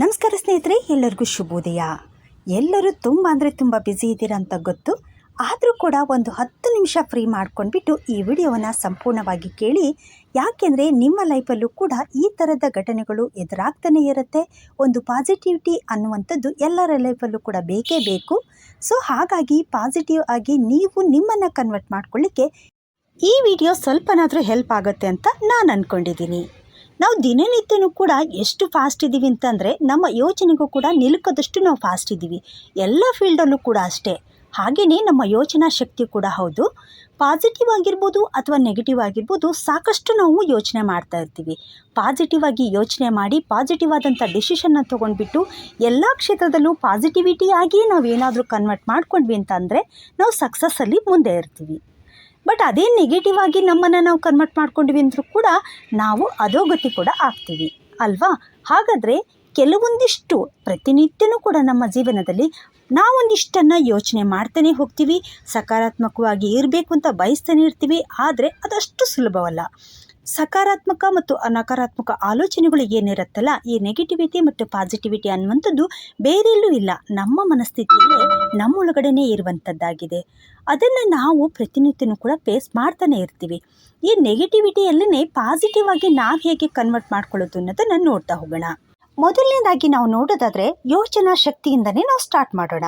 ನಮಸ್ಕಾರ ಸ್ನೇಹಿತರೆ, ಎಲ್ಲರಿಗೂ ಶುಭೋದಯ. ಎಲ್ಲರೂ ತುಂಬ ಅಂದರೆ ತುಂಬ ಬ್ಯುಸಿ ಇದ್ದೀರಾ ಅಂತ ಗೊತ್ತು. ಆದರೂ ಕೂಡ ಒಂದು ಹತ್ತು ನಿಮಿಷ ಫ್ರೀ ಮಾಡ್ಕೊಂಡ್ಬಿಟ್ಟು ಈ ವಿಡಿಯೋವನ್ನು ಸಂಪೂರ್ಣವಾಗಿ ಕೇಳಿ, ಯಾಕೆಂದರೆ ನಿಮ್ಮ ಲೈಫಲ್ಲೂ ಕೂಡ ಈ ಥರದ ಘಟನೆಗಳು ಎದುರಾಗ್ತಾನೆ ಇರುತ್ತೆ. ಒಂದು ಪಾಸಿಟಿವಿಟಿ ಅನ್ನುವಂಥದ್ದು ಎಲ್ಲರ ಲೈಫಲ್ಲೂ ಕೂಡ ಬೇಕೇ ಬೇಕು. ಸೊ ಹಾಗಾಗಿ ಪಾಸಿಟಿವ್ ಆಗಿ ನೀವು ನಿಮ್ಮನ್ನು ಕನ್ವರ್ಟ್ ಮಾಡ್ಕೊಳ್ಳಿಕ್ಕೆ ಈ ವಿಡಿಯೋ ಸ್ವಲ್ಪನಾದರೂ ಹೆಲ್ಪ್ ಆಗುತ್ತೆ ಅಂತ ನಾನು ಅಂದ್ಕೊಂಡಿದ್ದೀನಿ ನಾವು ದಿನನಿತ್ಯನೂ ಕೂಡ ಎಷ್ಟು ಫಾಸ್ಟ್ ಇದ್ದೀವಿ ಅಂತಂದರೆ ನಮ್ಮ ಯೋಚನೆಗೂ ಕೂಡ ನಿಲುಕದಷ್ಟು ನಾವು ಫಾಸ್ಟ್ ಇದ್ದೀವಿ. ಎಲ್ಲ ಫೀಲ್ಡಲ್ಲೂ ಕೂಡ ಅಷ್ಟೇ. ಹಾಗೆಯೇ ನಮ್ಮ ಯೋಚನಾ ಶಕ್ತಿ ಕೂಡ ಹೌದು. ಪಾಸಿಟಿವ್ ಆಗಿರ್ಬೋದು ಅಥವಾ ನೆಗೆಟಿವ್ ಆಗಿರ್ಬೋದು ಸಾಕಷ್ಟು ನಾವು ಯೋಚನೆ ಮಾಡ್ತಾ ಇರ್ತೀವಿ. ಪಾಸಿಟಿವ್ ಆಗಿ ಯೋಚನೆ ಮಾಡಿ ಪಾಸಿಟಿವ್ ಆದಂಥ ಡಿಸಿಷನ್ನ ತೊಗೊಂಡ್ಬಿಟ್ಟು ಎಲ್ಲ ಕ್ಷೇತ್ರದಲ್ಲೂ ಪಾಸಿಟಿವಿಟಿ ಆಗಿ ನಾವು ಏನಾದರೂ ಕನ್ವರ್ಟ್ ಮಾಡ್ಕೊಂಡ್ವಿ ಅಂತ ಅಂದರೆ ನಾವು ಸಕ್ಸಸ್ಸಲ್ಲಿ ಮುಂದೆ ಇರ್ತೀವಿ. ಬಟ್ ಅದೇ ನೆಗೆಟಿವ್ ಆಗಿ ನಮ್ಮನ್ನು ನಾವು ಕನ್ವರ್ಟ್ ಮಾಡ್ಕೊಂಡಿವಿ ಅಂದರೂ ಕೂಡ ನಾವು ಅಧೋಗತಿ ಕೂಡ ಆಗ್ತೀವಿ. ಅಲ್ವಾ? ಹಾಗಾದರೆ ಕೆಲವೊಂದಿಷ್ಟು ಪ್ರತಿನಿತ್ಯನೂ ಕೂಡ ನಮ್ಮ ಜೀವನದಲ್ಲಿ ನಾವೊಂದಿಷ್ಟನ್ನು ಯೋಚನೆ ಮಾಡ್ತಾನೆ ಹೋಗ್ತೀವಿ, ಸಕಾರಾತ್ಮಕವಾಗಿ ಇರಬೇಕು ಅಂತ ಬಯಸ್ತಾನೆ ಇರ್ತೀವಿ, ಆದರೆ ಅದಷ್ಟು ಸುಲಭವಲ್ಲ. ಸಕಾರಾತ್ಮಕ ಮತ್ತು ನಕಾರಾತ್ಮಕ ಆಲೋಚನೆಗಳು ಏನಿರುತ್ತಲ್ಲ, ಈ ನೆಗೆಟಿವಿಟಿ ಮತ್ತು ಪಾಸಿಟಿವಿಟಿ ಅನ್ನುವಂಥದ್ದು ಬೇರೆಲ್ಲೂ ಇಲ್ಲ. ನಮ್ಮ ಮನಸ್ಥಿತಿಯಲ್ಲೇ ನಮ್ಮೊಳಗಡೆನೇ ಇರುವಂಥದ್ದಾಗಿದೆ. ಅದನ್ನು ನಾವು ಪ್ರತಿನಿತ್ಯನೂ ಕೂಡ ಫೇಸ್ ಮಾಡ್ತಾನೆ ಇರ್ತೀವಿ. ಈ ನೆಗೆಟಿವಿಟಿಯಲ್ಲೇ ಪಾಸಿಟಿವ್ ಆಗಿ ನಾವು ಹೇಗೆ ಕನ್ವರ್ಟ್ ಮಾಡ್ಕೊಳ್ಳೋದು ಅನ್ನೋದನ್ನು ನೋಡ್ತಾ ಹೋಗೋಣ. ಮೊದಲನೇದಾಗಿ ನಾವು ನೋಡೋದಾದರೆ ಯೋಚನಾ ಶಕ್ತಿಯಿಂದನೇ ನಾವು ಸ್ಟಾರ್ಟ್ ಮಾಡೋಣ.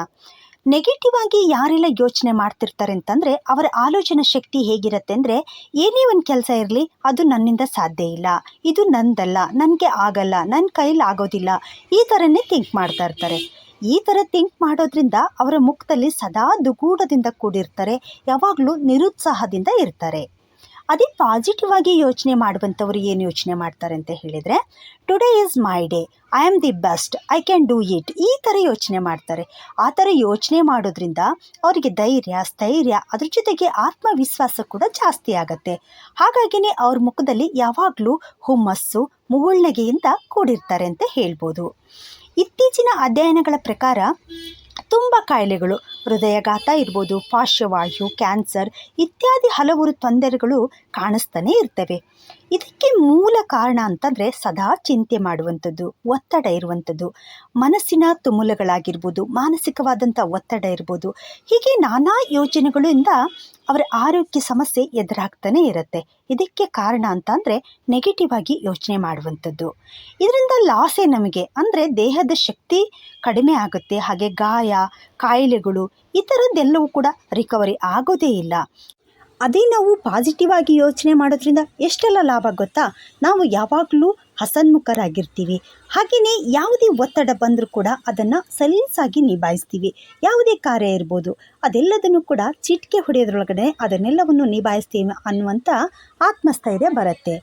ನೆಗೆಟಿವ್ ಆಗಿ ಯಾರೆಲ್ಲ ಯೋಚನೆ ಮಾಡ್ತಿರ್ತಾರೆ ಅಂತಂದರೆ ಅವರ ಆಲೋಚನಾ ಶಕ್ತಿ ಹೇಗಿರುತ್ತೆ ಅಂದರೆ, ಏನೇ ಒಂದು ಕೆಲಸ ಇರಲಿ, ಅದು ನನ್ನಿಂದ ಸಾಧ್ಯ ಇಲ್ಲ. ಇದು ನಂದಲ್ಲ, ನನಗೆ ಆಗಲ್ಲ ನನ್ನ ಕೈಲಿ ಆಗೋದಿಲ್ಲ. ಈ ಥರನೇ ಥಿಂಕ್ ಮಾಡ್ತಾ ಇರ್ತಾರೆ. ಈ ಥರ ಥಿಂಕ್ ಮಾಡೋದ್ರಿಂದ ಅವರ ಮುಖದಲ್ಲಿ ಸದಾ ದುಗೂಡದಿಂದ ಕೂಡಿರ್ತಾರೆ. ಯಾವಾಗಲೂ ನಿರುತ್ಸಾಹದಿಂದ ಇರ್ತಾರೆ. ಅದೇ ಪಾಸಿಟಿವ್ ಆಗಿ ಯೋಚನೆ ಮಾಡುವಂಥವ್ರು ಏನು ಯೋಚನೆ ಮಾಡ್ತಾರೆ ಅಂತ ಹೇಳಿದರೆ today is my day I am the best I can do it ಈ ಥರ ಯೋಚನೆ ಮಾಡ್ತಾರೆ. ಆ ಥರ ಯೋಚನೆ ಮಾಡೋದ್ರಿಂದ ಅವರಿಗೆ ಧೈರ್ಯ, ಸ್ಥೈರ್ಯ, ಅದ್ರ ಜೊತೆಗೆ ಆತ್ಮವಿಶ್ವಾಸ ಕೂಡ ಜಾಸ್ತಿ ಆಗುತ್ತೆ. ಹಾಗಾಗಿನೇ ಅವ್ರ ಮುಖದಲ್ಲಿ ಯಾವಾಗಲೂ ಹುಮ್ಮಸ್ಸು, ಮುಗುಳ್ನಗೆಯಿಂದ ಕೂಡಿರ್ತಾರೆ ಅಂತ ಹೇಳ್ಬೋದು. ಇತ್ತೀಚಿನ ಅಧ್ಯಯನಗಳ ಪ್ರಕಾರ ತುಂಬ ಕಾಯಿಲೆಗಳು ಹೃದಯಘಾತ ಇರ್ಬೋದು ಪಾರ್ಶ್ವವಾಯು ಕ್ಯಾನ್ಸರ್ ಇತ್ಯಾದಿ ಹಲವಾರು ತೊಂದರೆಗಳು ಕಾಣಿಸ್ತಾನೆ ಇರ್ತವೆ. ಇದಕ್ಕೆ ಮೂಲ ಕಾರಣ ಅಂತಂದರೆ ಸದಾ ಚಿಂತೆ ಮಾಡುವಂಥದ್ದು, ಒತ್ತಡ ಇರುವಂಥದ್ದು. ಮನಸ್ಸಿನ ತುಮುಲಗಳಾಗಿರ್ಬೋದು, ಮಾನಸಿಕವಾದಂಥ ಒತ್ತಡ ಇರ್ಬೋದು, ಹೀಗೆ ನಾನಾ ಯೋಜನೆಗಳಿಂದ ಅವರ ಆರೋಗ್ಯ ಸಮಸ್ಯೆ ಎದುರಾಗ್ತಾನೆ ಇರುತ್ತೆ. ಇದಕ್ಕೆ ಕಾರಣ ಅಂತಂದರೆ ನೆಗೆಟಿವ್ ಆಗಿ ಯೋಚನೆ ಮಾಡುವಂಥದ್ದು. ಇದರಿಂದ ಲಾಸೇ ನಮಗೆ, ಅಂದರೆ ದೇಹದ ಶಕ್ತಿ ಕಡಿಮೆ ಆಗುತ್ತೆ. ಹಾಗೆ ಗಾಯ, ಕಾಯಿಲೆಗಳು, ಈ ಥರದ್ದೆಲ್ಲವೂ ಕೂಡ ರಿಕವರಿ ಆಗೋದೇ ಇಲ್ಲ. ಅದೇ ನಾವು ಪಾಸಿಟಿವ್ ಆಗಿ ಯೋಚನೆ ಮಾಡೋದ್ರಿಂದ ಎಷ್ಟೆಲ್ಲ ಲಾಭ ಗೊತ್ತಾ? ನಾವು ಯಾವಾಗಲೂ ಹಸನ್ಮುಖರಾಗಿರ್ತೀವಿ ಹಾಗೆಯೇ ಯಾವುದೇ ಒತ್ತಡ ಬಂದರೂ ಕೂಡ ಅದನ್ನು ಸಲೀಸಾಗಿ ನಿಭಾಯಿಸ್ತೀವಿ. ಯಾವುದೇ ಕಾರ್ಯ ಇರ್ಬೋದು, ಅದೆಲ್ಲದನ್ನು ಕೂಡ ಚಿಟಿಕೆ ಹೊಡೆಯೋದ್ರೊಳಗಡೆ ಅದನ್ನೆಲ್ಲವನ್ನು ನಿಭಾಯಿಸ್ತೀವಿ ಅನ್ನುವಂಥ ಆತ್ಮಸ್ಥೈರ್ಯ ಬರುತ್ತೆ.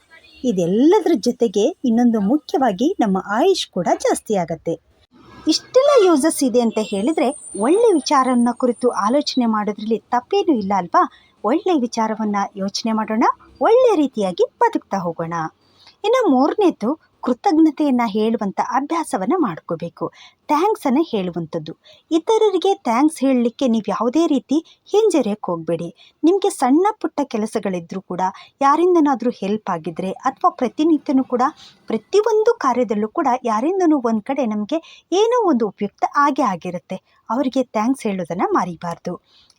ಇದೆಲ್ಲದರ ಜೊತೆಗೆ ಇನ್ನೊಂದು ಮುಖ್ಯವಾಗಿ ನಮ್ಮ ಆಯುಷ್ ಕೂಡ ಜಾಸ್ತಿ ಆಗುತ್ತೆ. ಇಷ್ಟೆಲ್ಲ ಯೂಸಸ್ ಇದೆ ಅಂತ ಹೇಳಿದರೆ ಒಳ್ಳೆ ವಿಚಾರನ ಕುರಿತು ಆಲೋಚನೆ ಮಾಡೋದ್ರಲ್ಲಿ ತಪ್ಪೇನೂ ಇಲ್ಲ ಅಲ್ವಾ? ಒಳ್ಳೆ ವಿಚಾರವನ್ನು ಯೋಚನೆ ಮಾಡೋಣ, ಒಳ್ಳೆ ರೀತಿಯಾಗಿ ಬದುಕ್ತಾ ಹೋಗೋಣ. ಇನ್ನು ಮೂರನೇದು ಕೃತಜ್ಞತೆಯನ್ನು ಹೇಳುವಂಥ ಅಭ್ಯಾಸವನ್ನು ಮಾಡ್ಕೋಬೇಕು. ಥ್ಯಾಂಕ್ಸನ್ನು ಹೇಳುವಂಥದ್ದು. ಇತರರಿಗೆ ಥ್ಯಾಂಕ್ಸ್ ಹೇಳಲಿಕ್ಕೆ ನೀವು ಯಾವುದೇ ರೀತಿ ಹಿಂಜರಿಯಕ್ಕೆ ಹೋಗಬೇಡಿ. ನಿಮಗೆ ಸಣ್ಣ ಪುಟ್ಟ ಕೆಲಸಗಳಿದ್ದರೂ ಕೂಡ, ಯಾರಿಂದನಾದರೂ ಹೆಲ್ಪ್ ಆಗಿದ್ದರೆ ಅಥವಾ ಪ್ರತಿನಿತ್ಯನೂ ಕೂಡ, ಪ್ರತಿಯೊಂದು ಕಾರ್ಯದಲ್ಲೂ ಕೂಡ ಯಾರಿಂದನೂ ಒಂದು ಕಡೆ ನಮಗೆ ಏನೋ ಒಂದು ಉಪಯುಕ್ತ ಆಗೇ ಆಗಿರುತ್ತೆ. ಅವರಿಗೆ ಥ್ಯಾಂಕ್ಸ್ ಹೇಳೋದನ್ನು ಮರಿಬಾರ್ದು.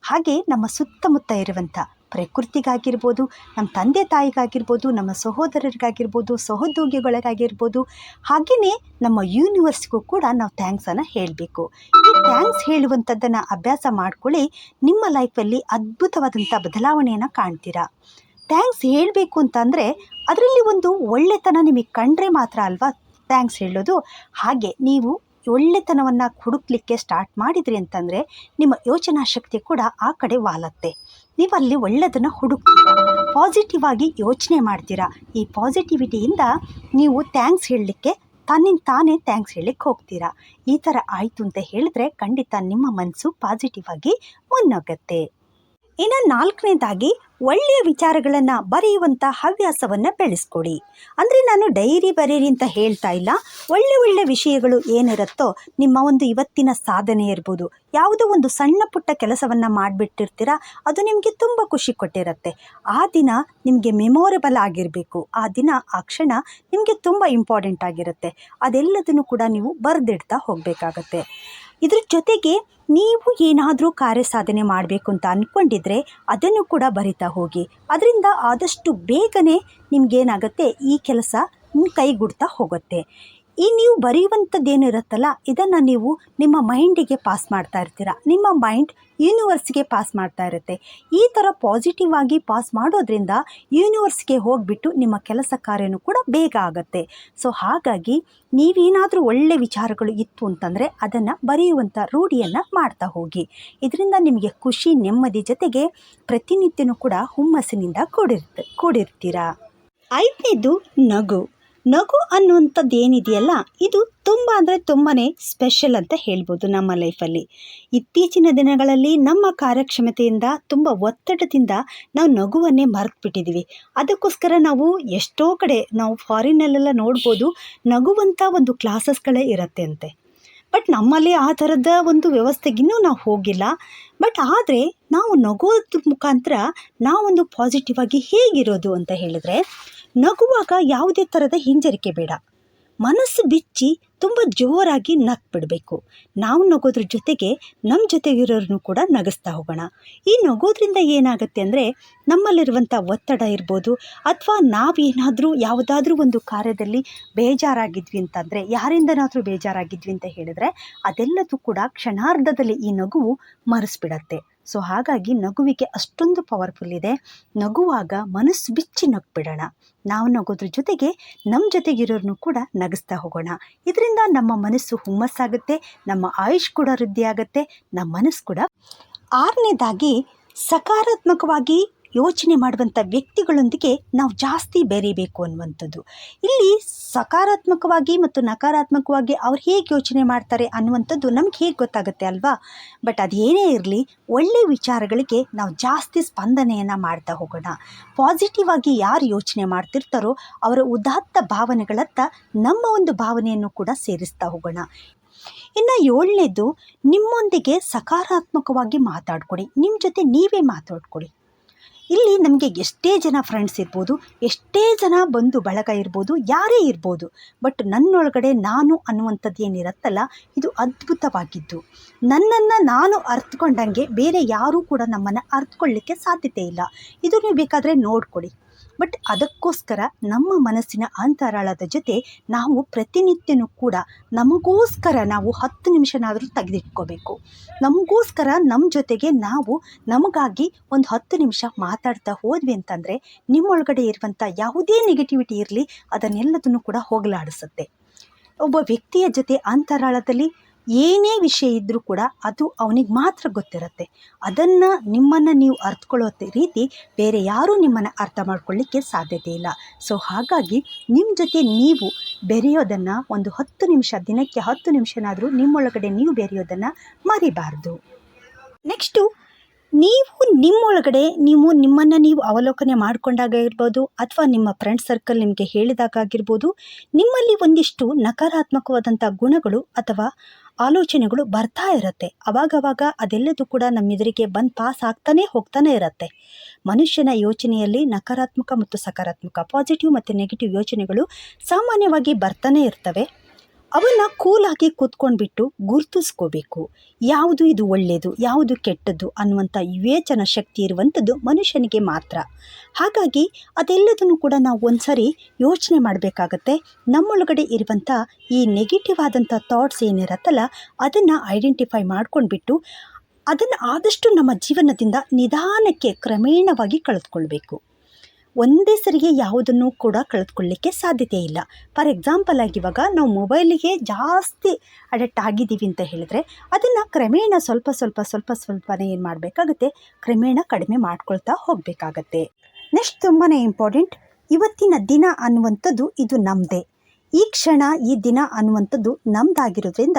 ಹಾಗೆ ನಮ್ಮ ಸುತ್ತಮುತ್ತ ಇರುವಂಥ ಪ್ರಕೃತಿಗಾಗಿರ್ಬೋದು, ನಮ್ಮ ತಂದೆ ತಾಯಿಗಾಗಿರ್ಬೋದು, ನಮ್ಮ ಸಹೋದರರಿಗಾಗಿರ್ಬೋದು ಸಹೋದ್ಯೋಗಿಗಳಿಗಾಗಿರ್ಬೋದು ಹಾಗೆಯೇ ನಮ್ಮ ಯೂನಿವರ್ಸ್ಗೂ ಕೂಡ ನಾವು ಥ್ಯಾಂಕ್ಸನ್ನು ಹೇಳಬೇಕು. ಈ ಥ್ಯಾಂಕ್ಸ್ ಹೇಳುವಂಥದ್ದನ್ನು ಅಭ್ಯಾಸ ಮಾಡಿಕೊಳ್ಳಿ, ನಿಮ್ಮ ಲೈಫಲ್ಲಿ ಅದ್ಭುತವಾದಂಥ ಬದಲಾವಣೆಯನ್ನು ಕಾಣ್ತೀರಾ? ಥ್ಯಾಂಕ್ಸ್ ಹೇಳಬೇಕು ಅಂತಂದರೆ ಅದರಲ್ಲಿ ಒಂದು ಒಳ್ಳೆತನ ನಿಮಗೆ ಕಂಡ್ರೆ ಮಾತ್ರ ಅಲ್ವಾ? ಥ್ಯಾಂಕ್ಸ್ ಹೇಳೋದು. ಹಾಗೆ ನೀವು ಒಳ್ಳೆತನವನ್ನು ಹುಡುಕ್ಲಿಕ್ಕೆ ಸ್ಟಾರ್ಟ್ ಮಾಡಿದ್ರಿ ಅಂತಂದರೆ ನಿಮ್ಮ ಯೋಚನಾ ಶಕ್ತಿ ಕೂಡ ಆ ಕಡೆ ವಾಲತ್ತೆ. ನೀವು ಅಲ್ಲಿ ಒಳ್ಳೆಯದನ್ನು ಹುಡುಕ್ತೀರಾ. ಪಾಸಿಟಿವ್ ಆಗಿ ಯೋಚನೆ ಮಾಡ್ತೀರಾ. ಈ ಪಾಸಿಟಿವಿಟಿಯಿಂದ ನೀವು ಥ್ಯಾಂಕ್ಸ್ ಹೇಳಲಿಕ್ಕೆ, ತನ್ನಿಂದ ತಾನೇ ಥ್ಯಾಂಕ್ಸ್ ಹೇಳಲಿಕ್ಕೆ ಹೋಗ್ತೀರಾ. ಈ ಥರ ಆಯಿತು ಅಂತ ಹೇಳಿದ್ರೆ ಖಂಡಿತ ನಿಮ್ಮ ಮನಸ್ಸು ಪಾಸಿಟಿವ್ ಆಗಿ ಮುನ್ನೋಗುತ್ತೆ. ಇನ್ನು ನಾಲ್ಕನೇದಾಗಿ ಒಳ್ಳೆಯ ವಿಚಾರಗಳನ್ನು ಬರೆಯುವಂಥ ಹವ್ಯಾಸವನ್ನು ಬೆಳೆಸ್ಕೊಡಿ. ಅಂದರೆ ನಾನು ಡೈರಿ ಬರೀರಿ ಅಂತ ಹೇಳ್ತಾ ಇಲ್ಲ. ಒಳ್ಳೆ ಒಳ್ಳೆ ವಿಷಯಗಳು ಏನಿರುತ್ತೋ ನಿಮ್ಮ ಒಂದು ಇವತ್ತಿನ ಸಾಧನೆ ಇರ್ಬೋದು. ಯಾವುದೋ ಒಂದು ಸಣ್ಣ ಪುಟ್ಟ ಕೆಲಸವನ್ನು ಮಾಡಿಬಿಟ್ಟಿರ್ತೀರ, ಅದು ನಿಮಗೆ ತುಂಬ ಖುಷಿ ಕೊಟ್ಟಿರುತ್ತೆ. ಆ ದಿನ ನಿಮಗೆ ಮೆಮೊರಬಲ್ ಆಗಿರಬೇಕು. ಆ ದಿನ, ಆ ಕ್ಷಣ ನಿಮಗೆ ತುಂಬ ಇಂಪಾರ್ಟೆಂಟ್ ಆಗಿರುತ್ತೆ. ಅದೆಲ್ಲದನ್ನು ಕೂಡ ನೀವು ಬರೆದಿಡ್ತಾ ಹೋಗಬೇಕಾಗತ್ತೆ. ಇದ್ರ ಜೊತೆಗೆ ನೀವು ಏನಾದರೂ ಕಾರ್ಯ ಸಾಧನೆ ಮಾಡಬೇಕು ಅಂತ ಅಂದ್ಕೊಂಡಿದ್ರೆ ಅದನ್ನು ಕೂಡ ಬರಿತಾ ಹೋಗಿ. ಅದರಿಂದ ಆದಷ್ಟು ಬೇಗನೆ ನಿಮಗೇನಾಗುತ್ತೆ ಈ ಕೆಲಸ ಕೈಗೂಡ್ತಾ ಹೋಗುತ್ತೆ. ಈ ನೀವು ಬರೆಯುವಂಥದ್ದೇನಿರುತ್ತಲ್ಲ, ಇದನ್ನು ನೀವು ನಿಮ್ಮ ಮೈಂಡಿಗೆ ಪಾಸ್ ಮಾಡ್ತಾ ಇರ್ತೀರ. ನಿಮ್ಮ ಮೈಂಡ್ ಯೂನಿವರ್ಸ್ಗೆ ಪಾಸ್ ಮಾಡ್ತಾ ಇರುತ್ತೆ. ಈ ಥರ ಪಾಸಿಟಿವ್ ಆಗಿ ಪಾಸ್ ಮಾಡೋದ್ರಿಂದ ಯೂನಿವರ್ಸ್ಗೆ ಹೋಗಿಬಿಟ್ಟು ನಿಮ್ಮ ಕೆಲಸ ಕಾರ್ಯನೂ ಕೂಡ ಬೇಗ ಆಗುತ್ತೆ. ಸೊ, ಹಾಗಾಗಿ ನೀವೇನಾದರೂ ಒಳ್ಳೆ ವಿಚಾರಗಳು ಇತ್ತು ಅಂತಂದರೆ ಅದನ್ನು ಬರೆಯುವಂಥ ರೂಢಿಯನ್ನು ಮಾಡ್ತಾ ಹೋಗಿ. ಇದರಿಂದ ನಿಮಗೆ ಖುಷಿ, ನೆಮ್ಮದಿ ಜೊತೆಗೆ ಪ್ರತಿನಿತ್ಯನೂ ಕೂಡ ಹುಮ್ಮಸ್ಸಿನಿಂದ ಕೂಡಿರ್ತ, ಕೂಡಿರ್ತೀರ. ಐದನೇದು ನಗು. ನಗು ಅನ್ನುವಂಥದ್ದು ಏನಿದೆಯಲ್ಲ ಇದು ತುಂಬ ಅಂದರೆ ತುಂಬಾ ಸ್ಪೆಷಲ್ ಅಂತ ಹೇಳ್ಬೋದು ನಮ್ಮ ಲೈಫಲ್ಲಿ ಇತ್ತೀಚಿನ ದಿನಗಳಲ್ಲಿ ನಮ್ಮ ಕಾರ್ಯಕ್ಷಮತೆಯಿಂದ ತುಂಬ ಒತ್ತಡದಿಂದ ನಾವು ನಗುವನ್ನೇ ಮರೆತುಬಿಟ್ಟಿದ್ದೀವಿ ಅದಕ್ಕೋಸ್ಕರ ನಾವು ಎಷ್ಟೋ ಕಡೆ ನಾವು ಫಾರಿನಲ್ಲೆಲ್ಲ ನೋಡ್ಬೋದು, ನಗುವಂಥ ಒಂದು ಕ್ಲಾಸಸ್ಗಳೇ ಇರುತ್ತೆ ಅಂತೆ. ಬಟ್ ನಮ್ಮಲ್ಲಿ ಆ ಥರದ ಒಂದು ವ್ಯವಸ್ಥೆಗಿನ್ನೂ ನಾವು ಹೋಗಿಲ್ಲ. ಬಟ್ ಆದರೆ ನಾವು ನಗೋದ್ರ ಮುಖಾಂತರ ನಾವೊಂದು ಪಾಸಿಟಿವ್ ಆಗಿ ಹೇಗಿರೋದು ಅಂತ ಹೇಳಿದ್ರೆ, ನಗುವಾಗ ಯಾವುದೇ ಥರದ ಹಿಂಜರಿಕೆ ಬೇಡ. ಮನಸ್ಸು ಬಿಚ್ಚಿ ತುಂಬ ಜೋರಾಗಿ ನಕ್ಬಿಡಬೇಕು ನಾವು ನಗೋದ್ರ ಜೊತೆಗೆ ನಮ್ಮ ಜೊತೆಗಿರೋರನ್ನು ಕೂಡ ನಗಿಸ್ತಾ ಹೋಗೋಣ. ಈ ನಗೋದ್ರಿಂದ ಏನಾಗುತ್ತೆ ಅಂದರೆ ನಮ್ಮಲ್ಲಿರುವಂಥ ಒತ್ತಡ ಇರ್ಬೋದು, ಅಥವಾ ನಾವೇನಾದರೂ ಯಾವುದಾದ್ರೂ ಒಂದು ಕಾರ್ಯದಲ್ಲಿ ಬೇಜಾರಾಗಿದ್ವಿ ಅಂತಂದರೆ, ಯಾರಿಂದನಾದರೂ ಬೇಜಾರಾಗಿದ್ವಿ ಅಂತ ಹೇಳಿದ್ರೆ, ಅದೆಲ್ಲದೂ ಕೂಡ ಕ್ಷಣಾರ್ಧದಲ್ಲಿ ಈ ನಗುವು ಮರೆಸ್ಬಿಡತ್ತೆ. ಸೊ ಹಾಗಾಗಿ ನಗುವಿಗೆ ಅಷ್ಟೊಂದು ಪವರ್ಫುಲ್ ಇದೆ. ನಗುವಾಗ ಮನಸ್ಸು ಬಿಚ್ಚಿ ನಗ್ಬಿಡೋಣ. ನಾವು ನಗೋದ್ರ ಜೊತೆಗೆ ನಮ್ಮ ಜೊತೆಗಿರೋರನ್ನು ಕೂಡ ನಗಿಸ್ತಾ ಹೋಗೋಣ. ಇದರಿಂದ ನಮ್ಮ ಮನಸ್ಸು ಹುಮ್ಮಸ್ಸಾಗುತ್ತೆ, ನಮ್ಮ ಆಯುಷ್ ಕೂಡ ವೃದ್ಧಿ ಆಗುತ್ತೆ ನಮ್ಮ ಮನಸ್ಸು ಕೂಡ ಆರನೇದಾಗಿ ಸಕಾರಾತ್ಮಕವಾಗಿ ಯೋಚನೆ ಮಾಡುವಂಥ ವ್ಯಕ್ತಿಗಳೊಂದಿಗೆ ನಾವು ಜಾಸ್ತಿ ಬೆರೀಬೇಕು ಅನ್ನುವಂಥದ್ದು. ಇಲ್ಲಿ ಸಕಾರಾತ್ಮಕವಾಗಿ ಮತ್ತು ನಕಾರಾತ್ಮಕವಾಗಿ ಅವ್ರು ಹೇಗೆ ಯೋಚನೆ ಮಾಡ್ತಾರೆ ಅನ್ನುವಂಥದ್ದು ನಮ್ಗೆ ಹೇಗೆ ಗೊತ್ತಾಗುತ್ತೆ ಅಲ್ವಾ? ಬಟ್ ಅದೇನೇ ಇರಲಿ ಒಳ್ಳೆಯ ವಿಚಾರಗಳಿಗೆ ನಾವು ಜಾಸ್ತಿ ಸ್ಪಂದನೆಯನ್ನು ಮಾಡ್ತಾ ಹೋಗೋಣ. ಪಾಸಿಟಿವ್ ಆಗಿ ಯಾರು ಯೋಚನೆ ಮಾಡ್ತಿರ್ತಾರೋ ಅವರ ಉದಾತ್ತ ಭಾವನೆಗಳತ್ತ ನಮ್ಮ ಒಂದು ಭಾವನೆಯನ್ನು ಕೂಡ ಸೇರಿಸ್ತಾ ಹೋಗೋಣ. ಇನ್ನು ಏಳನೇದು, ನಿಮ್ಮೊಂದಿಗೆ ಸಕಾರಾತ್ಮಕವಾಗಿ ಮಾತಾಡ್ಕೊಡಿ ನಿಮ್ಮ ಜೊತೆ ನೀವೇ ಮಾತಾಡ್ಕೊಡಿ ಇಲ್ಲಿ ನಮಗೆ ಎಷ್ಟೇ ಜನ ಫ್ರೆಂಡ್ಸ್ ಇರ್ಬೋದು, ಎಷ್ಟೇ ಜನ ಬಂಧು ಬಳಗ ಇರ್ಬೋದು, ಯಾರೇ ಇರ್ಬೋದು ಬಟ್ ನನ್ನೊಳಗಡೆ ನಾನು ಅನ್ನುವಂಥದ್ದು ಏನಿರತ್ತಲ್ಲ, ಇದು ಅದ್ಭುತವಾಗಿದ್ದು. ನನ್ನನ್ನು ನಾನು ಅರ್ಥಕೊಂಡಂಗೆ ಬೇರೆ ಯಾರೂ ಕೂಡ ನಮ್ಮನ್ನು ಅರ್ಥಕೊಳ್ಳಿಕ್ಕೆ ಸಾಧ್ಯತೆ ಇಲ್ಲ. ಇದು ನೀವು ಬೇಕಾದರೆ ನೋಡ್ಕೊಳ್ಳಿ. ಬಟ್ ಅದಕ್ಕೋಸ್ಕರ ನಮ್ಮ ಮನಸ್ಸಿನ ಅಂತರಾಳದ ಜೊತೆ ನಾವು ಪ್ರತಿನಿತ್ಯನೂ ಕೂಡ ನಮಗೋಸ್ಕರ ನಾವು ಹತ್ತು ನಿಮಿಷನಾದರೂ ತೆಗೆದಿಟ್ಕೋಬೇಕು. ನಮಗೋಸ್ಕರ ನಮ್ಮ ಜೊತೆಗೆ ನಾವು ನಮಗಾಗಿ ಒಂದು ಹತ್ತು ನಿಮಿಷ ಮಾತಾಡ್ತಾ ಹೋದ್ವಿ ಅಂತಂದರೆ ನಿಮ್ಮೊಳಗಡೆ ಇರುವಂಥ ಯಾವುದೇ ನೆಗೆಟಿವಿಟಿ ಇರಲಿ ಅದನ್ನೆಲ್ಲದನ್ನು ಕೂಡ ಹೋಗಲಾಡಿಸುತ್ತೆ. ಒಬ್ಬ ವ್ಯಕ್ತಿಯ ಜೊತೆ ಅಂತರಾಳದಲ್ಲಿ ಏನೇ ವಿಷಯ ಇದ್ದರೂ ಕೂಡ ಅದು ಅವನಿಗೆ ಮಾತ್ರ ಗೊತ್ತಿರುತ್ತೆ. ಅದನ್ನು ನಿಮ್ಮನ್ನು ನೀವು ಅರ್ಥಕೊಳ್ಳೋ ರೀತಿ ಬೇರೆ ಯಾರೂ ನಿಮ್ಮನ್ನು ಅರ್ಥ ಮಾಡ್ಕೊಳ್ಳಿಕ್ಕೆ ಸಾಧ್ಯತೆ ಇಲ್ಲ. ಸೊ ಹಾಗಾಗಿ ನಿಮ್ಮ ಜೊತೆ ನೀವು ಬೆರೆಯೋದನ್ನು ಒಂದು ಹತ್ತು ನಿಮಿಷ, ದಿನಕ್ಕೆ ಹತ್ತು ನಿಮಿಷನಾದರೂ ನಿಮ್ಮೊಳಗಡೆ ನೀವು ಬೆರೆಯೋದನ್ನು ಮರಿಬಾರ್ದು. ನೆಕ್ಸ್ಟು ನೀವು ನಿಮ್ಮೊಳಗಡೆ ನೀವು ನಿಮ್ಮನ್ನು ನೀವು ಅವಲೋಕನೆ ಮಾಡಿಕೊಂಡಾಗ ಇರ್ಬೋದು ಅಥವಾ ನಿಮ್ಮ ಫ್ರೆಂಡ್ ಸರ್ಕಲ್ ನಿಮಗೆ ಹೇಳಿದಾಗಿರ್ಬೋದು ನಿಮ್ಮಲ್ಲಿ ಒಂದಿಷ್ಟು ನಕಾರಾತ್ಮಕವಾದಂಥ ಗುಣಗಳು ಅಥವಾ ಆಲೋಚನೆಗಳು ಬರ್ತಾ ಇರುತ್ತೆ. ಅವಾಗವಾಗ ಅದೆಲ್ಲದೂ ಕೂಡ ನಮ್ಮ ಎದುರಿಗೆ ಬಂದು ಪಾಸ್ ಆಗ್ತಾನೆ ಹೋಗ್ತಾನೆ ಇರುತ್ತೆ. ಮನುಷ್ಯನ ಯೋಚನೆಯಲ್ಲಿ ನಕಾರಾತ್ಮಕ ಮತ್ತು ಸಕಾರಾತ್ಮಕ ಪಾಸಿಟಿವ್ ಮತ್ತು ನೆಗೆಟಿವ್ ಯೋಚನೆಗಳು ಸಾಮಾನ್ಯವಾಗಿ ಬರ್ತಾನೆ ಇರ್ತವೆ. ಅವನ್ನು ಕೂಲಾಗಿ ಕೂತ್ಕೊಂಡ್ಬಿಟ್ಟು ಗುರುತಿಸ್ಕೋಬೇಕು. ಯಾವುದು ಇದು ಒಳ್ಳೆಯದು ಯಾವುದು ಕೆಟ್ಟದ್ದು ಅನ್ನುವಂಥ ವಿವೇಚನ ಶಕ್ತಿ ಇರುವಂಥದ್ದು ಮನುಷ್ಯನಿಗೆ ಮಾತ್ರ. ಹಾಗಾಗಿ ಅದೆಲ್ಲದನ್ನು ಕೂಡ ನಾವು ಒಂದ್ಸರಿ ಯೋಚನೆ ಮಾಡಬೇಕಾಗತ್ತೆ. ನಮ್ಮೊಳಗಡೆ ಇರುವಂಥ ಈ ನೆಗೆಟಿವ್ ಆದಂಥ ಥಾಟ್ಸ್ ಏನಿರತ್ತಲ್ಲ, ಅದನ್ನು ಐಡೆಂಟಿಫೈ ಮಾಡ್ಕೊಂಡ್ಬಿಟ್ಟು ಅದನ್ನು ಆದಷ್ಟು ನಮ್ಮ ಜೀವನದಿಂದ ನಿಧಾನಕ್ಕೆ ಕ್ರಮೇಣವಾಗಿ ಕಳೆದುಕೊಳ್ಬೇಕು. ಒಂದೇ ಸರಿಗೆ ಯಾವುದನ್ನು ಕೂಡ ಕಳೆದುಕೊಳ್ಳಿಕ್ಕೆ ಸಾಧ್ಯತೆ ಇಲ್ಲ. ಫಾರ್ ಎಕ್ಸಾಂಪಲ್ ಆಗಿ ಇವಾಗ ನಾವು ಮೊಬೈಲಿಗೆ ಜಾಸ್ತಿ ಅಡಕ್ಟ್ ಆಗಿದ್ದೀವಿ ಅಂತ ಹೇಳಿದ್ರೆ ಅದನ್ನು ಕ್ರಮೇಣ ಸ್ವಲ್ಪ ಸ್ವಲ್ಪ ಸ್ವಲ್ಪ ಸ್ವಲ್ಪನೇ ಏನು ಮಾಡಬೇಕಾಗುತ್ತೆ? ಕ್ರಮೇಣ ಕಡಿಮೆ ಮಾಡ್ಕೊಳ್ತಾ ಹೋಗಬೇಕಾಗತ್ತೆ. ನೆಕ್ಸ್ಟ್ ತುಂಬಾ ಇಂಪಾರ್ಟೆಂಟ್ ಇವತ್ತಿನ ದಿನ ಅನ್ನುವಂಥದ್ದು ಇದು ನಮ್ಮದೇ ಈ ಕ್ಷಣ ಈ ದಿನ ಅನ್ನುವಂಥದ್ದು ನಮ್ಮದಾಗಿರೋದ್ರಿಂದ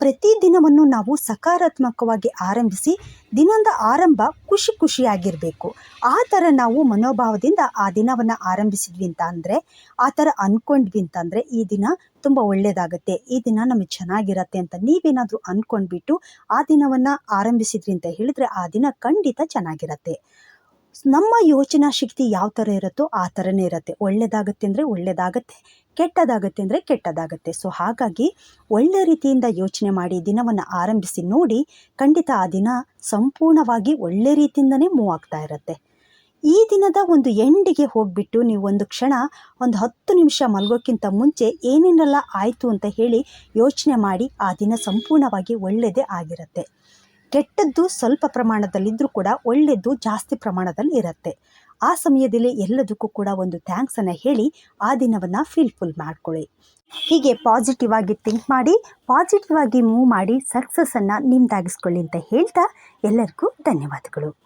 ಪ್ರತಿ ದಿನವನ್ನು ನಾವು ಸಕಾರಾತ್ಮಕವಾಗಿ ಆರಂಭಿಸಿ ದಿನದ ಆರಂಭ ಖುಷಿ ಖುಷಿಯಾಗಿರಬೇಕು. ಆ ಥರ ನಾವು ಮನೋಭಾವದಿಂದ ಆ ದಿನವನ್ನು ಆರಂಭಿಸಿದ್ವಿ ಅಂತ ಅಂದರೆ, ಆ ಥರ ಅಂದ್ಕೊಂಡ್ವಿ ಅಂತಂದರೆ ಈ ದಿನ ತುಂಬ ಒಳ್ಳೆಯದಾಗುತ್ತೆ ಈ ದಿನ ನಮಗೆ ಚೆನ್ನಾಗಿರತ್ತೆ ಅಂತ ನೀವೇನಾದರೂ ಅಂದ್ಕೊಂಡ್ಬಿಟ್ಟು ಆ ದಿನವನ್ನು ಆರಂಭಿಸಿದ್ರಿ ಅಂತ ಹೇಳಿದರೆ ಆ ದಿನ ಖಂಡಿತ ಚೆನ್ನಾಗಿರತ್ತೆ. ನಮ್ಮ ಯೋಚನಾ ಶಕ್ತಿ ಯಾವ ಥರ ಇರುತ್ತೋ ಆ ಥರನೇ ಇರುತ್ತೆ. ಒಳ್ಳೆಯದಾಗತ್ತೆ ಅಂದರೆ ಒಳ್ಳೆಯದಾಗತ್ತೆ ಕೆಟ್ಟದಾಗತ್ತೆ ಅಂದರೆ ಕೆಟ್ಟದಾಗತ್ತೆ. ಸೊ ಹಾಗಾಗಿ ಒಳ್ಳೆ ರೀತಿಯಿಂದ ಯೋಚನೆ ಮಾಡಿ ದಿನವನ್ನು ಆರಂಭಿಸಿ ನೋಡಿ ಖಂಡಿತ ಆ ದಿನ ಸಂಪೂರ್ಣವಾಗಿ ಒಳ್ಳೆ ರೀತಿಯಿಂದನೇ ಮೂವ್ ಆಗ್ತಾ ಇರುತ್ತೆ. ಈ ದಿನದ ಒಂದು ಎಂಡಿಗೆ ಹೋಗಿಬಿಟ್ಟು ನೀವು ಒಂದು ಕ್ಷಣ ಒಂದು ಹತ್ತು ನಿಮಿಷ ಮಲಗೋಕ್ಕಿಂತ ಮುಂಚೆ ಏನೇನೆಲ್ಲ ಆಯಿತು ಅಂತ ಹೇಳಿ ಯೋಚನೆ ಮಾಡಿ ಆ ದಿನ ಸಂಪೂರ್ಣವಾಗಿ ಒಳ್ಳೆಯದೇ ಆಗಿರುತ್ತೆ. ಕೆಟ್ಟದ್ದು ಸ್ವಲ್ಪ ಪ್ರಮಾಣದಲ್ಲಿದ್ದರೂ ಕೂಡ ಒಳ್ಳೆಯದು ಜಾಸ್ತಿ ಪ್ರಮಾಣದಲ್ಲಿ ಇರುತ್ತೆ ಆ ಸಮಯದಲ್ಲಿ ಎಲ್ಲದಕ್ಕೂ ಕೂಡ ಒಂದು ಥ್ಯಾಂಕ್ಸನ್ನು ಹೇಳಿ ಆ ದಿನವನ್ನು ಫೀಲ್ಫುಲ್ ಮಾಡ್ಕೊಳ್ಳಿ. ಹೀಗೆ ಪಾಸಿಟಿವ್ ಆಗಿ ಥಿಂಕ್ ಮಾಡಿ ಪಾಸಿಟಿವ್ ಆಗಿ ಮೂವ್ ಮಾಡಿ ಸಕ್ಸಸ್ಸನ್ನು ನಿಮ್ದಾಗಿಸ್ಕೊಳ್ಳಿ ಅಂತ ಹೇಳ್ತಾ ಎಲ್ಲರಿಗೂ ಧನ್ಯವಾದಗಳು.